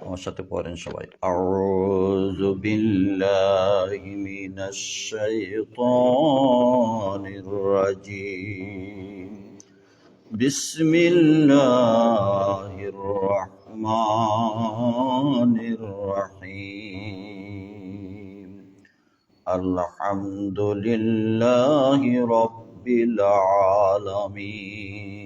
আমার সাথে পড়েন সবাই। আউযু বিল্লাহি মিনাশ শাইতানির রাজিম। বিসমিল্লাহির রহমানির রহিম। আলহামদুলিল্লাহি রাব্বিল আলামিন।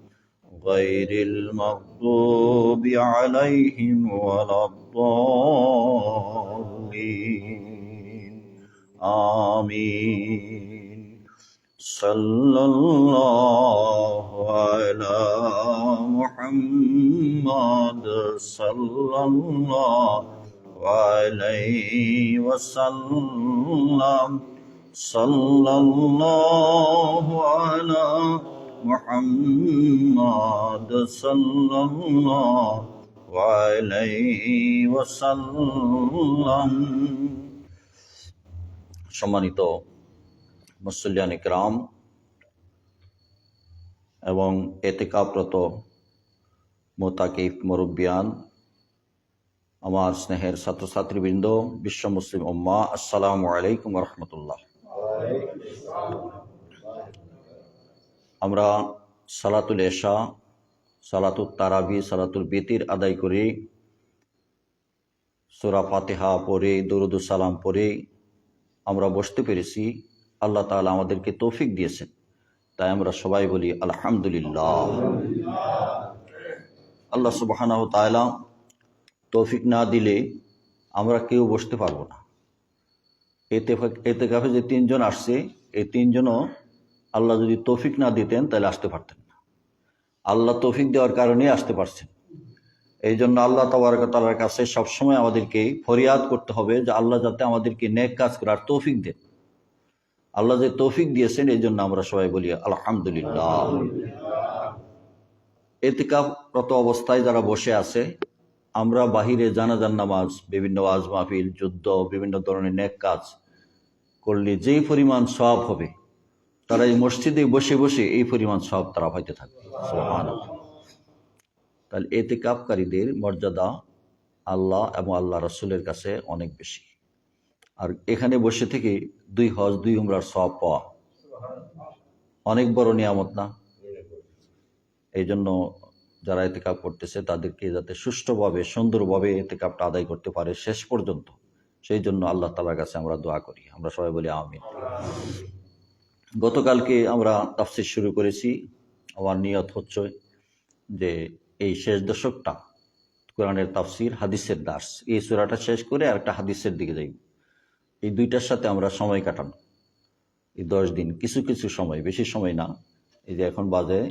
غير المغضوب عليهم ولا الضالين. آمين. صلى الله على محمد صلى الله عليه وسلم. صلى الله على محمد صلى الله عليه وسلم সম্মানিত মুসল্লিয়ান ইকরাম এবং এতেকাপ্রত মোতাকিফ মুরব্বিয়ান আমার স্নেহের ছাত্রছাত্রীবৃন্দ বিশ্ব মুসলিম উম্মা আসসালামু আলাইকুম রহমতুল্লাহ আমরা সালাতুল এশা সালাতুল তারাবি, সালাতুল বিতির আদায় করি। সুরা ফাতেহা পড়ে, দরুদ সালাম পড়ে। আমরা বসতে পেরেছি। আল্লাহ তাআলা আমাদেরকে তৌফিক দিয়েছেন। তাই আমরা সবাই বলি আলহামদুলিল্লাহ। আল্লাহ সুবহানাহু তাআলা তৌফিক না দিলে আমরা কেউ বসতে পারব না। এতে এতে কাফে যে তিনজন আসছে, এই তিনজনও আল্লাহ যদি তৌফিক না দিতেন, তাহলে আসতে পারতেন না। আল্লাহ তৌফিক দেওয়ার কারণেই আসতে পারছেন। এই জন্য আল্লাহ তালার কাছে সবসময় আমাদেরকে ফরিয়াদ করতে হবে যে আল্লাহ যাতে আমাদেরকে নেক কাজ করার তৌফিক দেন। আল্লাহ যে তৌফিক দিয়েছেন, এই জন্য আমরা সবাই বলি আলহামদুলিল্লাহ। এতেকারত অবস্থায় যারা বসে আছে, আমরা বাহিরে জানাজান নামাজ, বিভিন্ন ওয়াজ মাহফিল, যুদ্ধ, বিভিন্ন ধরনের নেক কাজ করলে যেই পরিমাণ সব হবে তারা এই মসজিদে বসে বসে এই পরিমাণ সব তারা পাইতে থাকবে। তাহলে এতে কাপকারীদের মর্যাদা আল্লাহ এবং আল্লাহ রসুলের কাছে অনেক বেশি। আর এখানে বসে থেকে দুই হজ, দুই উমরার সব পাওয়া। অনেক বড় নিয়ামত না? এই জন্য যারা এতে কাপ করতেছে, তাদেরকে যাতে সুষ্ঠুভাবে, সুন্দরভাবে এতে কাপটা আদায় করতে পারে শেষ পর্যন্ত। সেই জন্য আল্লাহ তালার কাছে আমরা দোয়া করি। আমরা সবাই বলি আমিন। গতকালকে আমরা তাফসির শুরু করেছি। আমার নিয়ত হচ্ছে যে এই শেষ দশকটা কোরআনের তাফসির, হাদিসের দাস এই সুরাটা শেষ করে আর একটা হাদিসের দিকে যাই। এই দুইটার সাথে আমরা সময় কাটানো। এই দশ দিন কিছু কিছু সময়, বেশি সময় না। এই যে এখন বাজে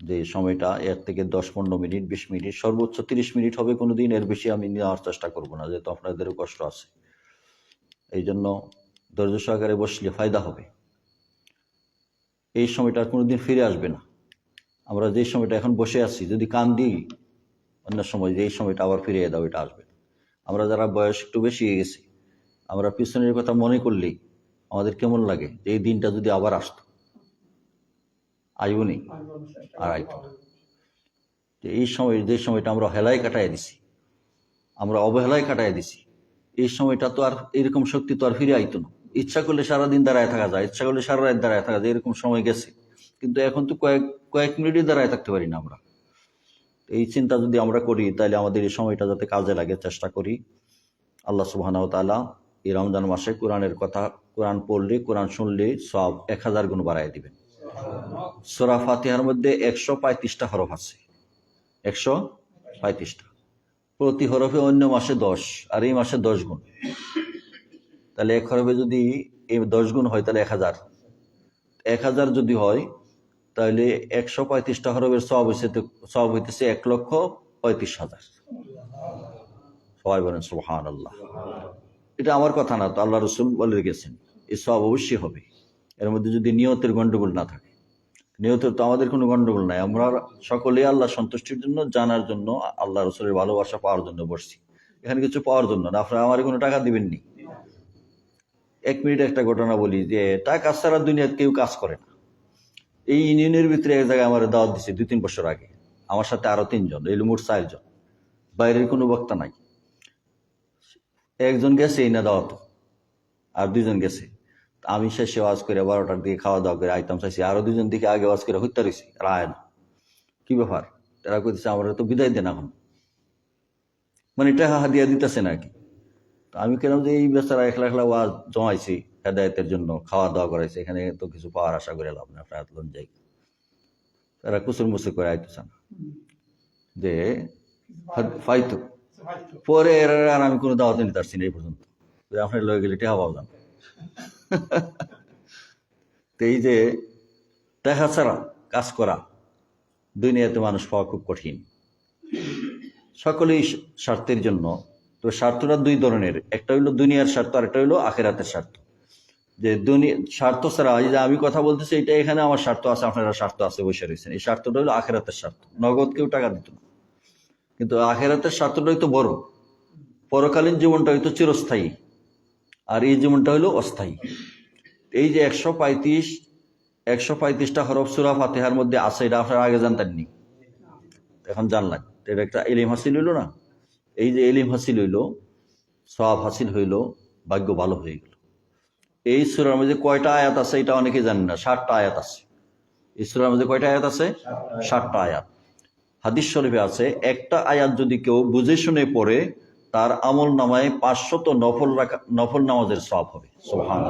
যে সময়টা এর থেকে দশ পনেরো মিনিট, বিশ মিনিট, সর্বোচ্চ তিরিশ মিনিট হবে কোনো দিন, এর বেশি আমি নেওয়ার চেষ্টা করব না, যেহেতু আপনাদেরও কষ্ট আছে। এই জন্য ধৈর্য সহকারে বসলে ফায়দা হবে। এই সময়টা আর কোনোদিন ফিরে আসবে না। আমরা যে সময়টা এখন বসে আছি, যদি কান দিই, অন্য সময় যে এই সময়টা আবার ফিরিয়ে দাও, এটা আসবে আমরা যারা বয়স একটু বেশি হয়ে গেছি, আমরা পিছনের কথা মনে করলেই আমাদের কেমন লাগে যে এই দিনটা যদি আবার আসতো? আইবনি আর আইতো যে এই সময়, যে সময়টা আমরা হেলায় কাটাই দিছি, আমরা অবহেলায় কাটাই দিছি, এই সময়টা তো আর এরকম শক্তি তো আর ফিরে আইতো না। ইচ্ছা করলে সারাদিন দাঁড়ায় থাকা যায়, ইচ্ছা করলে সারা রাত দাঁড়ায় থাকা যায়, এরকম সময় গেছে। কিন্তু এখন তো কয়েক কয়েক মিনিটই দাঁড়ায় থাকতে পারি না আমরা। এই চিন্তা যদি আমরা করি, তাহলে আমাদের এই সময়টা যাতে কাজে লাগে, চেষ্টা করি। আল্লাহ সুবাহ তাআলা এই রমজান মাসে কোরআনের কথা, কোরআন পড়লে, কোরআন শুনলে সব এক হাজার গুণ বাড়ায় দিবেন। সোরা ফাতিহার মধ্যে একশো পঁয়ত্রিশটা হরফ আছে। একশো পঁয়ত্রিশটা। প্রতি হরফে অন্য মাসে দশ, আর এই মাসে দশ গুণ। তাহলে এক হরফে যদি দশ গুণ হয়, তাহলে এক হাজার। এক হাজার যদি হয়, তাহলে একশো পঁয়ত্রিশটা হরফের সব হইছে সব হইতেছে এক লক্ষ পঁয়ত্রিশ হাজার। সবাই বলেন সুহান আল্লাহ এটা আমার কথা না, তো আল্লাহ রসুল বলে গেছেন এই সব অবশ্যই হবে। এর মধ্যে যদি নিয়তের গন্ডগোল না থাকে। নিয়তের তো আমাদের কোনো গন্ডগোল নাই, আমরা সকলেই আল্লাহ সন্তুষ্টির জন্য, জানার জন্য, আল্লাহ রসুলের ভালোবাসা পাওয়ার জন্য বসছি। এখানে কিছু পাওয়ার জন্য না, আপনারা আমার কোনো টাকা দিবেননি। এক মিনিট একটা ঘটনা বলি যে, টাকা ছাড়া দুনিয়ার কেউ কাজ করে না। এই ইউনিয়নের ভিতরে এক জায়গায় আমার দাওয়াত দিছে দুই তিন বছর আগে। আমার সাথে আরও তিনজন, এই মোট চারজন। বাইরের কোনো বক্তা নাই। একজন গেছে, এই না দাওয়াত। আর দুজন গেছে। আমি শেষে ওয়াজ করে বারোটার দিকে খাওয়া দাওয়া করে আইতাম, চাইছি আরও দুজন দিকে আগে ওয়াজ করে হত্যা রয়েছি। আর আয় না। কি ব্যাপার? তারা কইতেছে, আমরা তো বিদায় দেন এখন। মানে টাকা হাদিয়া দিতেছে না কি তো আমি কেলাম যে এই বেচারা একলা একলা ওয়াজ জমাইছি হেদায়তের জন্য খাওয়া দাওয়া করাইছে, এখানে তো কিছু পাওয়ার আশা করে লাভ না আপনার লোন যাই। তারা কুসুর মুসুর করে আইতেছে চান যে ফাইতো পরে আর আমি কোনো দাওয়াত নিতে পারছি না এই পর্যন্ত। আপনার লয়ে গেলে টেহা পাওয়া তো এই যে দেখা ছাড়া কাজ করা দুনিয়াতে মানুষ পাওয়া খুব কঠিন। সকলেই স্বার্থের জন্য তো স্বার্থটা দুই ধরনের। একটা হইল দুনিয়ার স্বার্থ আর একটা হইল আখেরাতের স্বার্থ। যে দুনিয়া স্বার্থ ছাড়া যে আমি কথা বলতেছি, এটা এখানে আমার স্বার্থ আছে, আপনারা স্বার্থ আছে, বসে রয়েছেন। এই স্বার্থটা হলো আখেরাতের স্বার্থ। নগদ কেউ টাকা দিত না। কিন্তু আখেরাতের স্বার্থটা হয়তো বড়। পরকালীন জীবনটা হয়তো চিরস্থায়ী, আর এই জীবনটা হলো অস্থায়ী। এই যে একশো পঁয়ত্রিশ, একশো পঁয়ত্রিশটা হরফ সুরা ফাতেহার মধ্যে আছে, এটা আপনারা আগে জানতেননি। এখন জানলেন। এটা একটা এলিম হাসিল হইল না? এই যে এলিম হাসিল হইল সব হাসিল হইল, ভাগ্য ভালো হয়ে গেল। এই সুরার মধ্যে কয়টা আয়াত আছে এটা অনেকে জানেন না ষাটটা আয়াত আছে। এই সুরার মধ্যে কয়টা আয়াত আছে? ষাটটা আয়াত। হাদিস শরীফে আছে, একটা আয়াত যদি কেউ বুঝে শুনে পড়ে, তার আমল নামায় পাঁচশত নফল রাখা, নফল নামাজের সব হবে। সোহান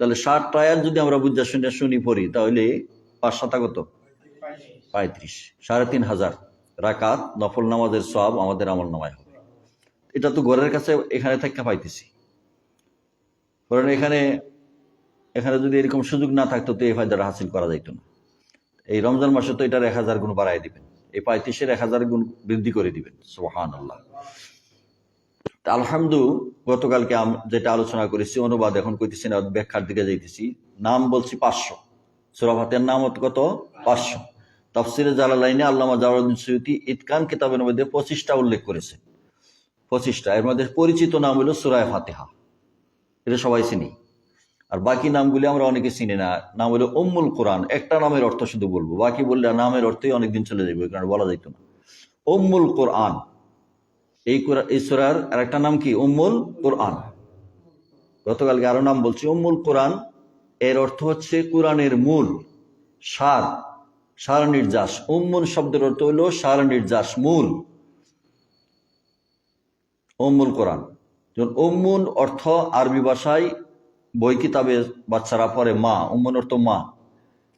তাহলে ষাটটা আয়াত যদি আমরা বুঝে শুনে, শুনি পড়ি, তাহলে পাঁচ শতা কত? পঁয়ত্রিশ। সাড়ে তিন হাজার। রাকাত, নফল নামাজের সব আমাদের আমল নামায় হবে। এটা তো ঘরের কাছে এখানে থেকে পাইতেছি। কারণ এখানে এখানে যদি এরকম সুযোগ না থাকতো তো এই ফায়দাটা হাসিল করা যাইত না। এই রমজান মাসে তো এটার এক হাজার গুণ বাড়াই দিবেন। এই পঁয়ত্রিশের এক হাজার গুণ বৃদ্ধি করে দিবেন। সোহান আল্লাহ আলহামদু, গতকালকে আম- যেটা আলোচনা করেছি, অনুবাদ এখন কইতেছি না, ব্যাখ্যার দিকে যাইতেছি। নাম বলছি পাঁচশো। সুরাফাতের নাম কত? পাঁচশো। তফসিরে জালালাইনে আল্লামা জাওয়ারুদ্দিন সৈয়দি ইতকান কিতাবের মধ্যে পঁচিশটা উল্লেখ করেছে। পঁচিশটা। এর মধ্যে পরিচিত নাম হলো সুরায় ফাতেহা। এটা সবাই চিনি। আর বাকি নামগুলি আমরা অনেকে চিনি না। নাম হলো অম্মুল কোরআন। একটা নামের অর্থ শুধু বলব। বাকি বললে নামের অর্থই অনেকদিন চলে যাবে কারণ বলা যাইতো না। অম্মুল কোরআন। এই কোরআন এই সুরার আর একটা নাম কি? উম্মুল কোরআন। গতকালকে আরও নাম বলছি। উম্মুল কোরআন, এর অর্থ হচ্ছে কোরআনের মূল, সার। সার নির্যাস উম্মুল শব্দের অর্থ হলো সার নির্যাস মূল। উম্মুল কোরআন। যেমন উম্মুন অর্থ আরবি ভাষায় বই কিতাবে বাচ্চারা পড়ে মা, উম্মন অর্থ মা।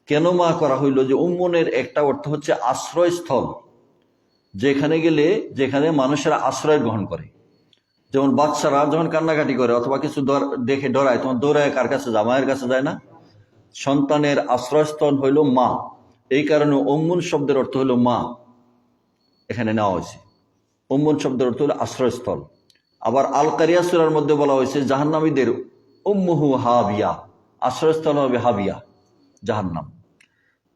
কেন মা করা হইল যে উম্মনের একটা অর্থ হচ্ছে আশ্রয়স্থল, যেখানে গেলে, যেখানে মানুষেরা আশ্রয় গ্রহণ করে। যেমন বাচ্চারা যখন কান্নাকাটি করে অথবা কিছু দেখে ডরায়, তখন দৌড়ায় কার কাছে যায়? মায়ের কাছে যায় না? সন্তানের আশ্রয়স্থল হইল মা। এই কারণে অম্মুন শব্দের অর্থ হলো মা, এখানে নেওয়া হয়েছে। অম্মুন শব্দের অর্থ হলো আশ্রয়স্থল। আবার আল কারিয়া সুরার মধ্যে বলা হয়েছে, জাহান্নামীদের উম্মুহু হাবিয়া, আশ্রয়স্থল হবে হাবিয়া, জাহান্নাম।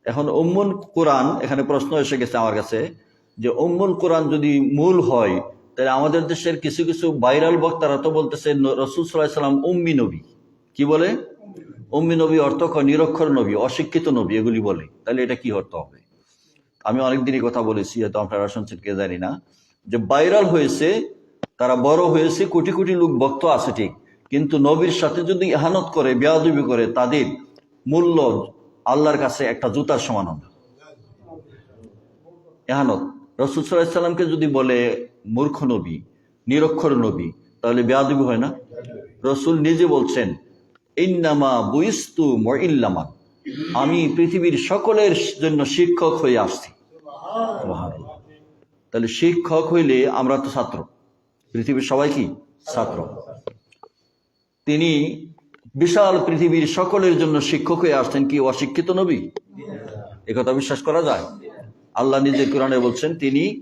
এখন উম্মুল কোরআন, এখানে প্রশ্ন এসে গেছে আমার কাছে যে উম্মুল কোরআন যদি মূল হয়, তাহলে আমাদের দেশের কিছু কিছু ভাইরাল বক্তারা তো বলতেছে রসুল সাল্লাহ সাল্লাম উম্মি নবী। কি বলে? উম্মি নবী অর্থ নিরক্ষর নবী, অশিক্ষিত নবী, এগুলি বলে। তাহলে এটা কি অর্থ হবে? আমি অনেকদিনই কথা বলেছি, হয়তো আপনারা শুনছেন, কে জানি না। যে ভাইরাল হয়েছে, তারা বড় হয়েছে, কোটি কোটি লোক ভক্ত আছে, ঠিক। কিন্তু নবীর সাথে যদি ইহানত করে, বেয়াদবি করে, তাদের মূল্য আল্লাহর কাছে একটা জুতার সমান হবে। এহানত রসুল সাল্লাহ সাল্লামকে যদি বলে, মূর্খ নবী, নিরক্ষর নবী, তাহলে বেয়াদবি হয় না? রসুল নিজে বলছেন ইন্নামা বুইস্তু আমি পৃথিবীর সকলের জন্য শিক্ষক হয়ে আসছি। তাহলে শিক্ষক হইলে আমরা তো ছাত্র। পৃথিবীর সবাই কি? ছাত্র। তিনি বিশাল পৃথিবীর সকলের জন্য শিক্ষক হয়ে আসছেন কি অশিক্ষিত নবী? একথা বিশ্বাস করা যায়? আল্লাহ নিজে কোরআনে বলছেন, তিনি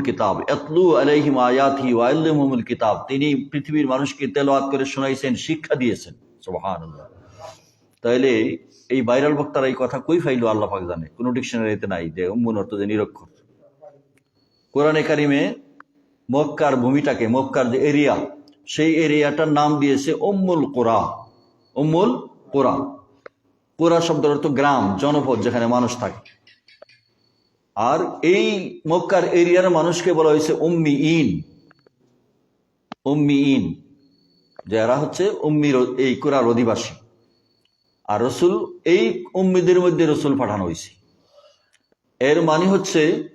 কিতাব এতলু আলাইহিম আয়াতি আল্লিমুহমুল কিতাব। তিনি পৃথিবীর মানুষকে তেলাওয়াত করে শোনাইছেন, শিক্ষা দিয়েছেন। সুবহানাল্লাহ। তাইলে এই ভাইরাল বক্তারা এই কথা কই ফাইলো, আল্লাহ পাক জানে। কোনো ডিকশনারিতে নাই যে উম্মুন অর্থ যে নিরক্ষর। কোরআনে কারিমে মক্কার ভূমিটাকে, মক্কার যে এরিয়া, সেই এরিয়াটার নাম দিয়েছে উম্মুল কোরা। অম্মুল কোরা। কোরা শব্দের অর্থ গ্রাম, জনপদ যেখানে মানুষ থাকে। আর এই মক্কার এরিয়ার মানুষকে বলা হয়েছে উম্মি ইন। Ummi in. যারা হচ্ছে উম্মির এই কোরার অধিবাসী। আর রসুল, এই উম্মিদের মধ্যে রসুল পাঠানো হয়েছে। এর মানে হচ্ছে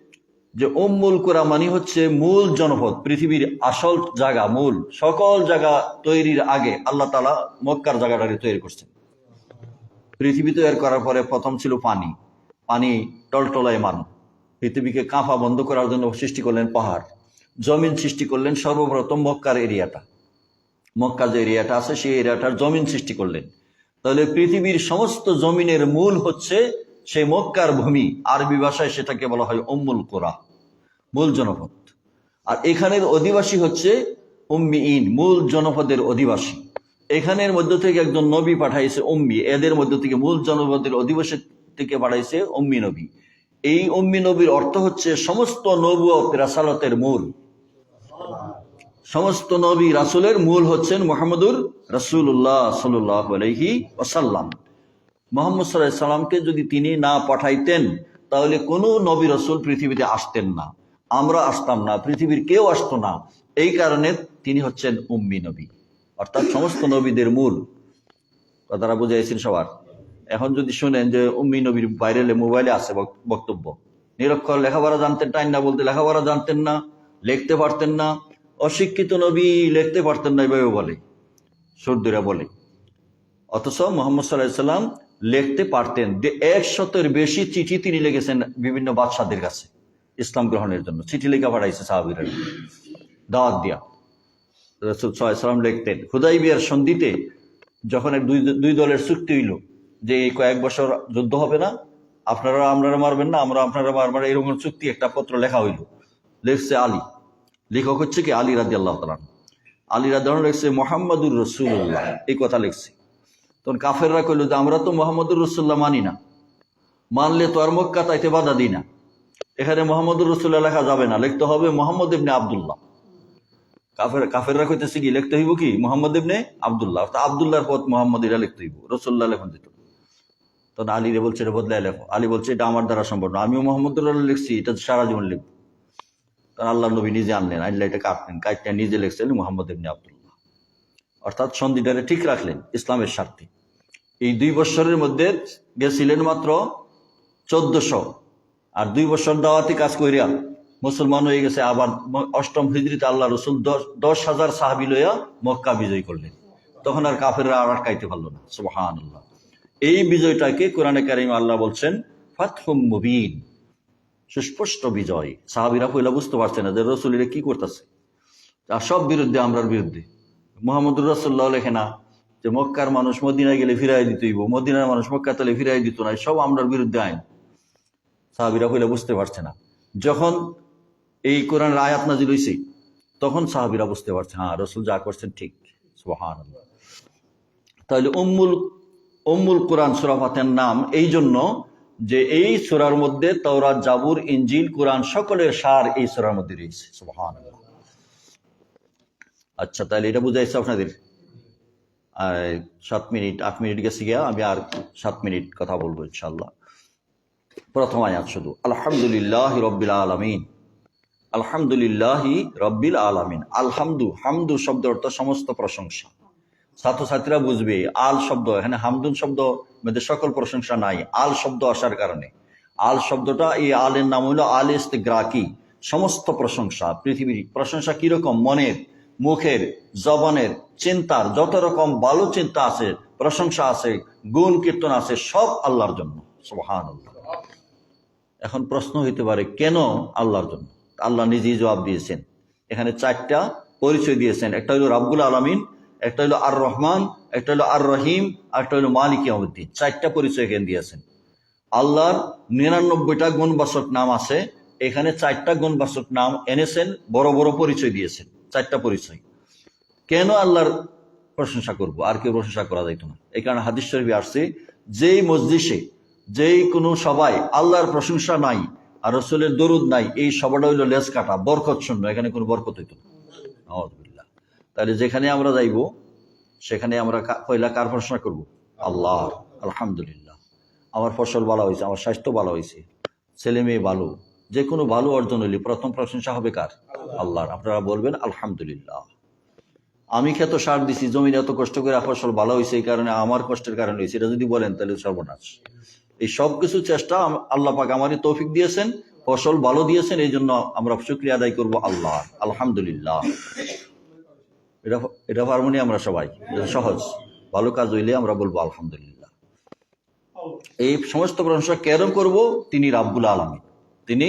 যে উম্মুল কোরা মানে হচ্ছে মূল জনপদ, পৃথিবীর আসল জায়গা, মূল। সকল জায়গা তৈরির আগে আল্লাহ তালা মক্কার জায়গাটাকে তৈরি করছেন। পৃথিবী তৈরি করার পরে প্রথম ছিল পানি। পানি টলটলায় মান পৃথিবীকে কাঁপা বন্ধ করার জন্য সৃষ্টি করলেন পাহাড়। জমিন সৃষ্টি করলেন সর্বপ্রথম মক্কার এরিয়াটা। মক্কা যে এরিয়াটা আছে, সেই এরিয়াটার জমিন সৃষ্টি করলেন। তাহলে পৃথিবীর সমস্ত জমিনের মূল হচ্ছে সেই মক্কার ভূমি। আরবি ভাষায় সেটাকে বলা হয় উম্মুল কোরা, মূল জনপদ। আর এখানের অধিবাসী হচ্ছে উম্মি ইন, মূল জনপদের অধিবাসী। এখানের মধ্য থেকে একজন নবী পাঠাইছে উম্মি, এদের মধ্য থেকে মূল জনপদের অধিবাসী থেকে পাঠাইছে উম্মি নবী। এই উম্মি নবীর অর্থ হচ্ছে সমস্ত নবুয়ত রাসালতের মূল। সমস্ত নবী রাসুলের মূল হচ্ছেন মোহাম্মদুর রাসুল্লাহ সাল্লাহ আলহি ওসাল্লাম মোহাম্মদ সাল্লাহ সাল্লামকে যদি তিনি না পাঠাইতেন, তাহলে কোনো নবী রসুল পৃথিবীতে আসতেন না। আমরা আসতাম না, পৃথিবীর কেউ আসতো না। এই কারণে তিনি হচ্ছেন উম্মি নবী। অর্থাৎ সমস্ত নবীদের মূল। কথাটা বুঝাইছেন সবার? এখন যদি শুনেন যে উম্মি নবীর ভাইরালে মোবাইলে আছে বক- বক্তব্য, নিরক্ষর লেখাপড়া জানতেন টাইম না বলতে লেখাপড়া জানতেন না, লিখতে পারতেন না, অশিক্ষিত নবী লিখতে পারতেন না এভাবে বলে, সর্দিরা বলে। অথচ মোহাম্মদ সাল্লাহ লিখতে পারতেন যে একশতের বেশি চিঠি তিনি লিখেছেন বিভিন্ন বাদশাদের কাছে ইসলাম গ্রহণের জন্য। চিঠি লেখা পাঠাইছে সাহাবিরা। দাওয়াত দিয়া। রসুল সাল্লাম লিখতেন খুদাই বিয়ার সন্ধিতে যখন এক দুই দুই দলের চুক্তি হইল যে এই কয়েক বছর যুদ্ধ হবে না, আপনারা আপনারা মারবেন না, আমরা আপনারা মারবেন এরকম চুক্তি একটা পত্র লেখা হইল। লিখছে আলী। লেখক হচ্ছে কি? আলী রাজি আল্লাহ তালান আলী রাজি লিখছে মোহাম্মদুর রসুল্লাহ এই কথা লিখছে। তখন কাফেররা কইল যে, আমরা তো মোহাম্মদুর রসুল্লাহ মানি না। মানলে তো আর মক্কা তাইতে বাধা দিই না। এখানে মোহাম্মদুর রসুল্লাহ লেখা যাবে না। লিখতে হবে মোহাম্মদ ইবনে আবদুল্লাহ। কাফের, কাফেররা কইতেছে কি, লিখতে হইব কি? মোহাম্মদ ইবনে আবদুল্লাহ। অর্থাৎ আবদুল্লাহর পথ মোহাম্মদ এরা লিখতে হইব। রসুল্লাহ লেখন দিত। তখন আলী রে বলছে, এটা বদলাই লেখো। আলী বলছে, এটা আমার দ্বারা সম্ভব না। আমিও মোহাম্মদুল্লাহ লিখছি, এটা সারা জীবন লিখব। কারণ আল্লাহ নবী নিজে আনলেন আল্লাহ এটা কাটলেন কাটটা নিজে লিখছেন মোহাম্মদ ইবনে আবদুল্লাহ। অর্থাৎ সন্ধিটারে ঠিক রাখলেন ইসলামের স্বার্থে। এই দুই বছরের মধ্যে গেছিলেন মাত্র চোদ্দশো। আর দুই বছর দাওয়াতি কাজ করিয়া মুসলমান হয়ে গেছে, আবার অষ্টম হিজড়িতে আল্লাহ রসুল দশ হাজার সাহাবি লইয়া মক্কা বিজয় করলেন। তখন আর কাফেররা আর আটকাইতে পারল না সুবহান আল্লাহ এই বিজয়টাকে কোরআনে কারিম আল্লাহ বলছেন, ফাতহুম মুবিন। সুস্পষ্ট বিজয়। সাহাবিরা পয়লা বুঝতে পারছে না যে রসুল এটা কি করতেছে। আর সব বিরুদ্ধে আমরার বিরুদ্ধে। মোহাম্মদুর রসুল্লাহ লেখে না যে মক্কার মানুষ মদিনায় গেলে ফিরাই দিতেইব মদিনার মানুষ মক্কা তালে ফিরাই দিত না, সব আমরার বিরুদ্ধে আইন। সাহাবিরা পয়লা বুঝতে পারছে না। যখন এই কোরআন আয়াত নাজিল হইছে, তখন সাহাবিরা বুঝতে পারছে হ্যাঁ রসুল যা করছেন ঠিক। সুবহান তাহলে উম্মুল উম্মুল কোরআন সুরাফাতের নাম। এই জন্য যে এই সুরার মধ্যে তওরাত, জাবুর ইঞ্জিল কোরআন সকলের সার এই সুরার মধ্যে রয়েছে। আচ্ছা তাহলে এটা বুঝাইছে আপনাদের? সাত মিনিট, আট মিনিট গেছে গিয়া, আমি আর সাত মিনিট কথা বলব ইনশাল্লাহ প্রথম আয়াত শুধু, আলহামদুলিল্লাহ রব্বিল আলমিন। আলহামদুলিল্লাহি রব্বিল আলামিন। আলহামদু, হামদু শব্দ অর্থ সমস্ত প্রশংসা। ছাত্রছাত্রীরা বুঝবে, আল শব্দ, এখানে হামদুন শব্দ মধ্যে সকল প্রশংসা নাই, আল শব্দ আসার কারণে। আল শব্দটা এই আলের নাম হলো আল ইস্তেগ্রাকি, সমস্ত প্রশংসা, পৃথিবীর প্রশংসা কীরকম? মনের, মুখের, জবানের, চিন্তার, যত রকম ভালো চিন্তা আছে, প্রশংসা আছে, গুণ কীর্তন আছে, সব আল্লাহর জন্য সুবহান এখন প্রশ্ন হইতে পারে, কেন আল্লাহর জন্য? আল্লাহ নিজেই জবাব দিয়েছেন। এখানে চারটা পরিচয় দিয়েছেন। একটা হলো রাব্বুল আলমিন একটা হলো আর রহমান একটা হলো আর রহিম আর একটা হলো মালিক ইয়ামুদ্দিন চারটা পরিচয় এখানে দিয়েছেন। আল্লাহর নিরানব্বইটা গুণবাচক নাম আছে। এখানে চারটা গুণবাচক নাম এনেছেন, বড় বড় পরিচয় দিয়েছেন। চারটা পরিচয়। কেন আল্লাহর প্রশংসা করব? আর কেউ প্রশংসা করা যাইত না। এই কারণে হাদিস শরীফে আসছে, যেই মসজিষে যেই কোনো সবাই আল্লাহর প্রশংসা নাই, আর রসুলের দরুদ নাই, এই সবাটা হইল লেজ কাটা বরকত শূন্য এখানে কোনো বরকত হইত না। তাহলে যেখানে আমরা যাইব, সেখানে আমরা পয়লা কার প্রশংসা করব? আল্লাহ। আলহামদুলিল্লাহ। আমার ফসল ভালো হয়েছে, আমার স্বাস্থ্য ভালো হয়েছে, ছেলে মেয়ে ভালো যে কোনো ভালো অর্জন হইলে প্রথম প্রশংসা হবে কার? আল্লাহর। আপনারা বলবেন, আলহামদুলিল্লাহ। আমি খেত সার দিছি, জমিন এত কষ্ট করে ফসল ভালো হয়েছে, এই কারণে আমার কষ্টের কারণে হয়েছে, এটা যদি বলেন তাহলে সর্বনাশ। এই সব কিছু চেষ্টা আল্লাহ পাক আমারই তৌফিক দিয়েছেন, ফসল ভালো দিয়েছেন, এই জন্য আমরা শুক্রিয়া আদায় করব আল্লাহ আলহামদুলিল্লাহ। এটা এটা পারব আমরা সবাই সহজ। ভালো কাজ হইলে আমরা বলব আলহামদুলিল্লাহ। এই সমস্ত প্রশংসা কেরম করব? তিনি রাব্বুল আলমিন। তিনি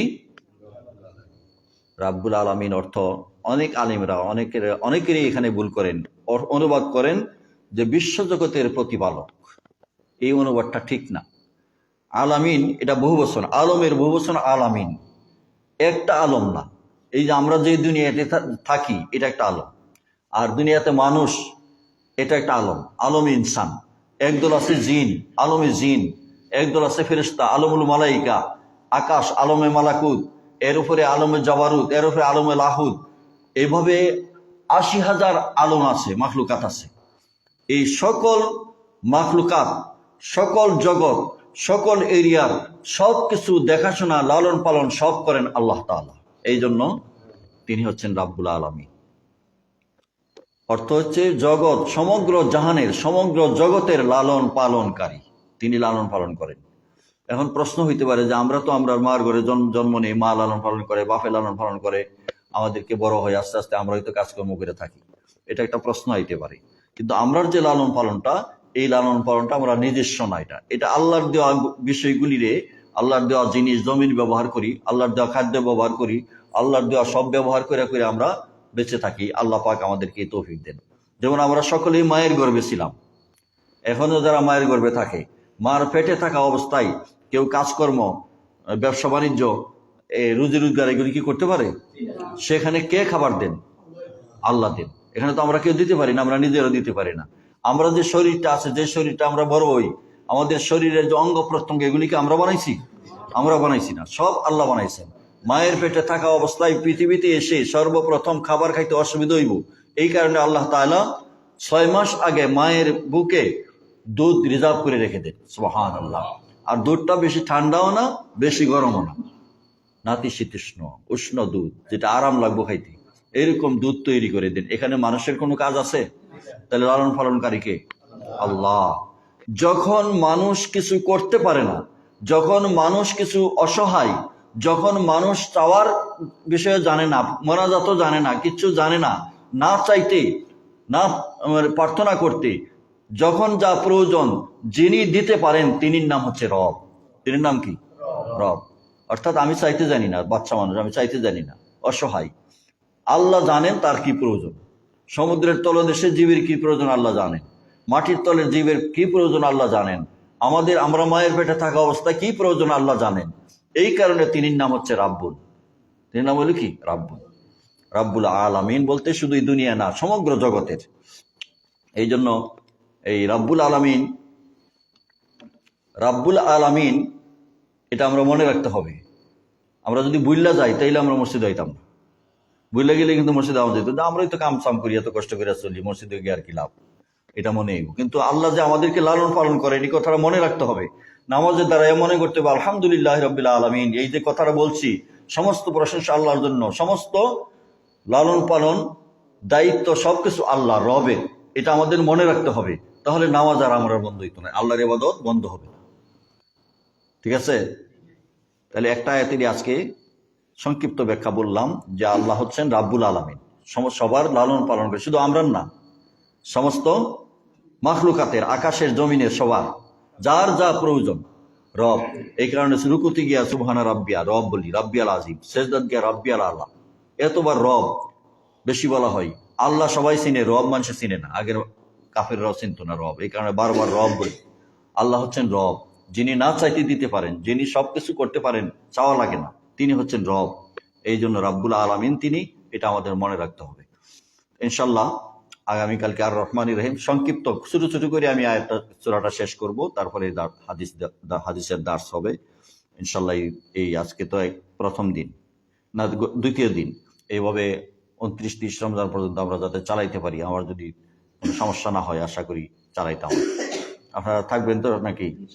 রাব্বুল আলমিন অর্থ অনেক আলিমরা, অনেকের, অনেকেরই এখানে ভুল করেন অনুবাদ করেন যে বিশ্বজগতের প্রতিপালক। এই অনুবাদটা ঠিক না। আলামিন, এটা বহু আলমের বহু বছর আলামিন। একটা আলম না। এই যে আমরা যে দুনিয়াতে থাকি, এটা একটা আলম। আর দুনিয়াতে মানুষ, এটা একটা আলম আলম ইনসান। একদল আছে জিন, আলমে জিন। একদল আছে ফেরেস্তা আলমুল মালাইকা। আকাশ আলমে মালাকুদ এর উপরে আলমে জবারুদ এর উপরে আলমে লাহুদ এইভাবে আশি হাজার আলম আছে, মাখলুকাত আছে। এই সকল মাখলুকাত, সকল জগৎ, সকল এরিয়ার সব কিছু দেখাশোনা লালন পালন সব করেন আল্লাহ তাআলা। এই জন্য তিনি হচ্ছেন রাব্বুল আলমী অর্থ হচ্ছে জগৎ সমগ্র জাহানের, সমগ্র জগতের লালন পালনকারী। তিনি লালন পালন করেন। এখন প্রশ্ন হইতে পারে যে আমরা তো আমরা মার ঘরে জন্ম নেই, মা লালন পালন করে, বাপে লালন পালন করে, আমাদেরকে বড় হয় আস্তে আস্তে আমরা হয়তো কাজকর্ম করে থাকি। এটা একটা প্রশ্ন হইতে পারে। কিন্তু আমরার যে লালন পালনটা, এই লালন পালনটা আমরা নিজস্ব না এটা। এটা আল্লাহর দেওয়া বিষয়গুলিরে, আল্লাহর দেওয়া জিনিস, জমিন ব্যবহার করি, আল্লাহর দেওয়া খাদ্য ব্যবহার করি, আল্লাহর দেওয়া সব ব্যবহার করে করে আমরা বেঁচে থাকি, আল্লাহ পাক আমাদেরকে তৌফিক দেন। যেমন আমরা সকলেই মায়ের গর্বে ছিলাম। এখনও যারা মায়ের গর্বে থাকে, মার পেটে থাকা অবস্থায় কেউ কাজকর্ম, ব্যবসা, বাণিজ্য রুজি রোজগার, এগুলি কি করতে পারে? সেখানে কে খাবার দেন? আল্লাহ দেন। এখানে তো আমরা কেউ দিতে পারি না, আমরা নিজেরা দিতে পারি না। আমরা যে শরীরটা আছে, যে শরীরটা আমরা বড় হই, আমাদের শরীরের যে অঙ্গ প্রত্যঙ্গ, এগুলিকে আমরা বানাইছি? আমরা বানাইছি না। সব আল্লাহ বানাইছেন। মায়ের পেটে থাকা অবস্থায় পৃথিবীতে এসে সর্বপ্রথম খাবার খাইতে অসুবিধা হইব। এই কারণে আল্লাহ তাআলা ছয় মাস আগে মায়ের বুকে দুধ রিজার্ভ করে রেখে দেন। সোহান আল্লাহ আর দুধটা বেশি ঠান্ডাও না, বেশি গরমও না। নাতিশীতোষ্ণ উষ্ণ দুধ, যেটা আরাম লাগবো খাইতে। এরকম দুধ তৈরি করে দেন। এখানে মানুষের কোনো কাজ আছে? তাহলে লালন পালনকারীকে আল্লাহ। যখন মানুষ কিছু করতে পারে না, যখন মানুষ কিছু অসহায় যখন মানুষ চাওয়ার বিষয়ে জানে না মনাজাত জানে না, কিচ্ছু জানে না না চাইতে, না প্রার্থনা করতে, যখন যা প্রয়োজন যিনি দিতে পারেন, তিনির নাম হচ্ছে রব। তিনির নাম কি? রব। অর্থাৎ আমি চাইতে জানি না, বাচ্চা মানুষ, আমি চাইতে জানি না, অসহায়। আল্লাহ জানেন তার কি প্রয়োজন। সমুদ্রের তলদেশে জীবের কি প্রয়োজন, আল্লাহ জানেন। মাটির তলের জীবের কি প্রয়োজন, আল্লাহ জানেন। আমাদের আমরা মায়ের পেটে থাকা অবস্থায় কি প্রয়োজন, আল্লাহ জানেন। এই কারণে তিনির নাম হচ্ছে রাব্বুল তিনি নাম হলো কি? রাব্বুল রাব্বুল আলামিন বলতে শুধু দুনিয়া না, সমগ্র জগতের। এই জন্য এই রাব্বুল আলামিন রাব্বুল আলামিন, এটা আমরা মনে রাখতে হবে। আমরা যদি বুল্লা যাই, তাইলে আমরা মসজিদ হইতাম না। বুঝলে গেলে কিন্তু মসজিদ আওয়াজ যেত আমরাই তো কাম সাম করি, এত কষ্ট করে চলি, মসজিদে গিয়ে আর কি লাভ? এটা মনে কিন্তু আল্লাহ যে আমাদেরকে লালন পালন করে এই কথাটা মনে রাখতে হবে। নামাজের দ্বারা এ মনে করতে হবে, আলহামদুলিল্লাহ রবিল্লা আলমিন। এই যে কথাটা বলছি, সমস্ত প্রশংসা আল্লাহর জন্য, সমস্ত লালন পালন, দায়িত্ব সবকিছু আল্লাহ রবের এটা আমাদের মনে রাখতে হবে। তাহলে নামাজ আর আমরা বন্ধ হইতো না আল্লাহর এবাদত বন্ধ হবে না। ঠিক আছে? তাহলে একটা আয়াতেরই আজকে সংক্ষিপ্ত ব্যাখ্যা বললাম যে আল্লাহ হচ্ছেন রাব্বুল আলমিন। সবার লালন পালন করে, শুধু আমরা না, সমস্ত মাখলুকাতের, আকাশের, জমিনের সবার। যার যা প্রয়োজন। রব, এই কারণে রুকুতি গিয়া সুবহানা রাব্বিয়া, রব বলি, রাব্বিয়াল আজিম, সেজদাত গিয়া রাব্বিয়াল আল্লাহ এতবার রব, বেশি বলা হয়, আল্লাহ সবাই চিনে, রব মানুষে চিনে না। আগের কাফের রব চিনত না রব, এই কারণে বারবার রব বলি। আল্লাহ হচ্ছেন রব, যিনি না চাইতে দিতে পারেন, যিনি সবকিছু করতে পারেন, চাওয়া লাগে না, তিনি হচ্ছেন রব। এই জন্য রাব্বুল আলমিন, তিনি এটা আমাদের মনে রাখতে হবে। ইনশাল্লাহ আগামীকালকে আর রহমান রহিম, সংক্ষিপ্ত ছোট ছোট করে আমি আয়াতটা চূড়াটা শেষ করব, তারপরে হাদিস হাদিসের দার্স হবে। ইনশাল্লাহ এই- আজকে তো এক প্রথম দিন, না দ্বিতীয় দিন। এইভাবে উনত্রিশ ত্রিশ রমজান পর্যন্ত আমরা যাতে চালাইতে পারি, আমার যদি কোনো সমস্যা না হয়, আশা করি চালাইতাম। আপনারা থাকবেন তো নাকি?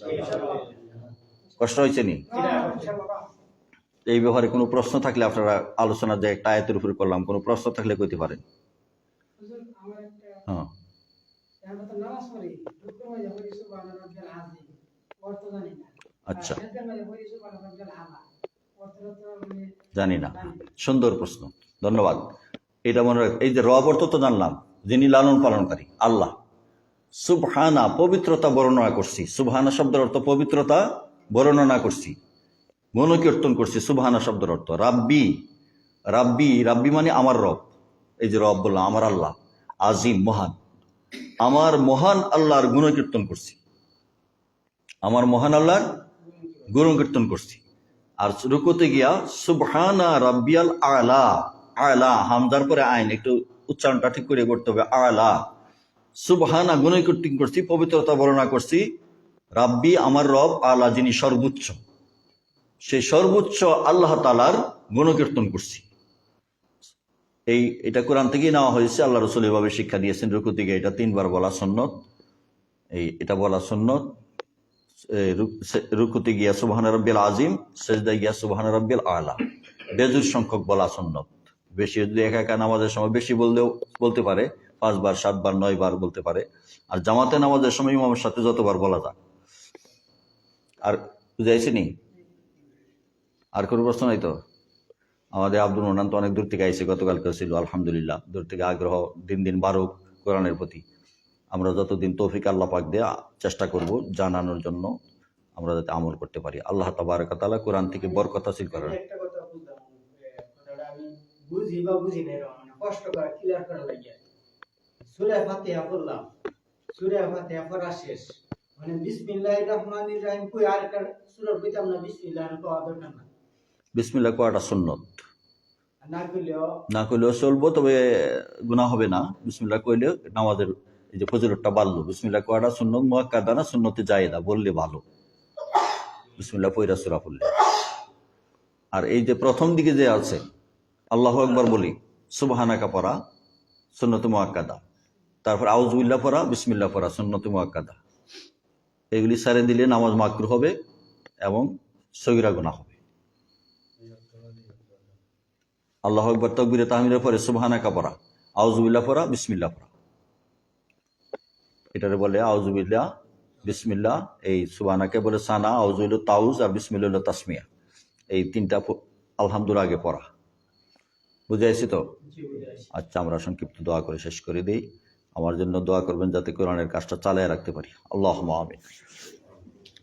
কষ্ট হয়েছে নি? এই ব্যাপারে কোনো প্রশ্ন থাকলে আপনারা আলোচনা যে একটা আয়তের উপরে করলাম, কোনো প্রশ্ন থাকলে কইতে পারেন। না আচ্ছা। জানি না। সুন্দর প্রশ্ন। ধন্যবাদ। এটা মনে রাখ এই যে রব অর্থ তো জানলাম, যিনি লালন পালনকারী, আল্লাহ। সুবহানা, পবিত্রতা বর্ণনা করছি। সুবহানা শব্দের অর্থ পবিত্রতা বর্ণনা করছি। মনোকীর্তন করছি, সুবহানা শব্দের অর্থ। রাব্বি রাব্বি রাব্বি মানে আমার রব। এই যে রব বললাম, আমার আল্লাহ। আজিম, মহান। আমার মহান আল্লাহর গুণকীর্তন করছি। আমার মহান আল্লাহর গুণকীর্তন করছি। আর রুকুতে গিয়া, সুবহানা রাব্বিয়াল আলা আলা, হামজার পরে আইন, একটু উচ্চারণটা ঠিক করে করতে হবে, আলা। সুবহানা গুণকীর্তন করছি, পবিত্রতা বর্ণনা করছি, রাব্বি আমার রব, আলা যিনি সর্বোচ্চ। সেই সর্বোচ্চ আল্লাহ তালার গুণকীর্তন করছি। এই, এটা কোরআন থেকেই নেওয়া হয়েছে, আল্লাহ রসুল এভাবে শিক্ষা দিয়েছেন রুকুতে গিয়ে এটা তিনবার বলা সন্ন্যত এই, এটা বলা সন্ন্যত রুকুতে গিয়া সুবহান রব্বিল আজিম সেজদায় গিয়া সুবহান রব্বিল আলা। বেজুর সংখ্যক বলা সন্ন্যত বেশি যদি একা একা নামাজের সময় বেশি বললেও, বলতে পারে, পাঁচবার, সাতবার নয় বার বলতে পারে। আর জামাতে নামাজের সময় ইমামের সাথে যতবার বলা যায়। আর বুঝাইছে নি আর কোনো প্রশ্ন নাই তো? আমাদের আব্দুল মোনান তো অনেক দূর থেকে আইসে গতকালকে ছিল, আলহামদুলিল্লাহ। দূর থেকে আগ্রহ, দিন দিন বাড়ুক কোরআনের প্রতি। আমরা যতদিন তৌফিক আল্লাহ পাক দিয়ে চেষ্টা করব জানানোর জন্য আমরা যাতে আমল করতে পারি। আল্লাহ তাবারকাতালা কোরআন থেকে বরকত হাসিল আমি বুঝি বা বুঝি না কষ্ট করে ক্লিয়ার করা লাগে। সূরা ফাতিহা পড়লাম। সূরা ফাতিহা পড়া শেষ। মানে বিসমিল্লাহির রহমানির রহিম কই আর একটা সূরা কইতাম না বিসমিল্লাহ কোয়া দরকার না। বিসমিল্লা কোয়াটা সুন্নত। না কইলেও চলবো তবে গুনাহ হবে না। বিসমিল্লা কইলে নামাজের এই যে ফজিলতটা বাড়লো। বিসমিল্লা কোয়াটা সুন্নত মুয়াক্কাদা না সুন্নতে জায়েদা বললে ভালো। বিসমিল্লা পয়রা সুরা পড়লে। আর এই যে প্রথম দিকে যে আছে আল্লাহ একবার বলি সুবহানাকা পড়া সুন্নত মুয়াক্কাদা। তারপর আউজবিল্লা পড়া বিসমিল্লা পড়া সুন্নত মুয়াক্কাদা। এগুলি সারে দিলে নামাজ মাকরু হবে এবং সগিরা গুনাহ হবে। আল্লাহ একবার তকবিরে তাহমিরের পরে সুবহানাকা পড়া আউজুবিল্লাহ পড়া বিসমিল্লাহ পড়া এটারে বলে আউজুবিল্লাহ বিসমিল্লাহ এই সুবহানাকে বলে সানা আউজুল তাউজ আর বিসমিল্লাহ তাসমিয়া এই তিনটা প- আলহামদুলিল্লাহ আগে পড়া বুঝাইছি তো জি বুঝাইছি আচ্ছা আমরা সংক্ষিপ্ত দোয়া করে শেষ করে দিই আমার জন্য দোয়া করবেন যাতে কোরআনের কাজটা চালিয়ে রাখতে পারি আল্লাহ আমিন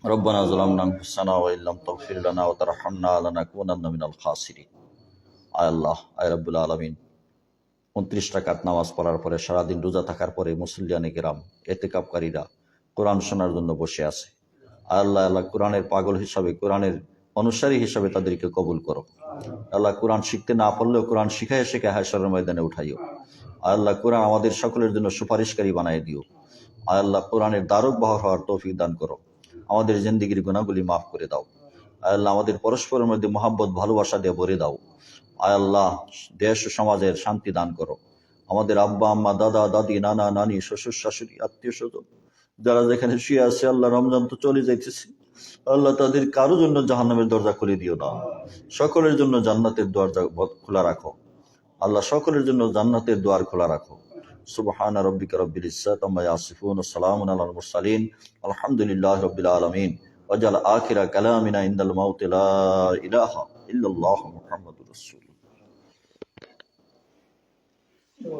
ربنا ظلمنا انفسنا وان لم تغفر لنا وترحمنا لنكونن من الخاسرين আল্লাহ, আয় রব্বুল আলমিন। উনত্রিশ টাকাত নামাজ পড়ার পরে, সারাদিন রোজা থাকার পরে মুসল্লিয়ানে কেরাম এতেকাবকারীরা কোরআন শোনার জন্য বসে আছে। আল্লাহ আল্লাহ কোরআনের পাগল হিসাবে, কোরআনের অনুসারী হিসাবে তাদেরকে কবুল করো। আল্লাহ কোরআন শিখতে না পারলেও কোরআন শিখায় শেখে হাসরের ময়দানে উঠাইও। আল্লাহ কোরআন আমাদের সকলের জন্য সুপারিশকারী বানাই দিও। আল্লাহ কোরআনের দ্বারক বাহর হওয়ার তৌফিক দান করো। আমাদের জিন্দিগির গুণাগুলি মাফ করে দাও। আল্লাহ আমাদের পরস্পরের মধ্যে মহাব্বত, ভালোবাসা দিয়ে ভরে দাও। আল্লাহ, দেশ ও সমাজের শান্তি দান করো। আমাদের আব্বা, আম্মা, দাদা, দাদি, নানা, নানি, শ্বশুর, শাশুড়ি, আত্মীয় স্বজন, যারা যেখানে শুয়ে আছে, আল্লাহ রমজান তো চলে যাইতেছে। আল্লাহ তাদের কারও জন্য জাহান্নামের দরজা খুলে দিও না। সকলের জন্য জান্নাতের দরজা খোলা রাখো। আল্লাহ সকলের জন্য জান্নাতের দ্বার খোলা রাখো। সুবহান রব্বিকা রব্বিল ইজ্জাতি আম্মা ইয়াসিফুন সালামুন আলাল মুরসালিন। আলহামদুলিল্লাহি রাব্বিল আলামিন। ওয়াজাল আখিরা কালামিনা ইনদাল মাউতি লা ইলাহা ইল্লাল্লাহু মুহাম্মাদুর রাসূলুল্লাহ। তো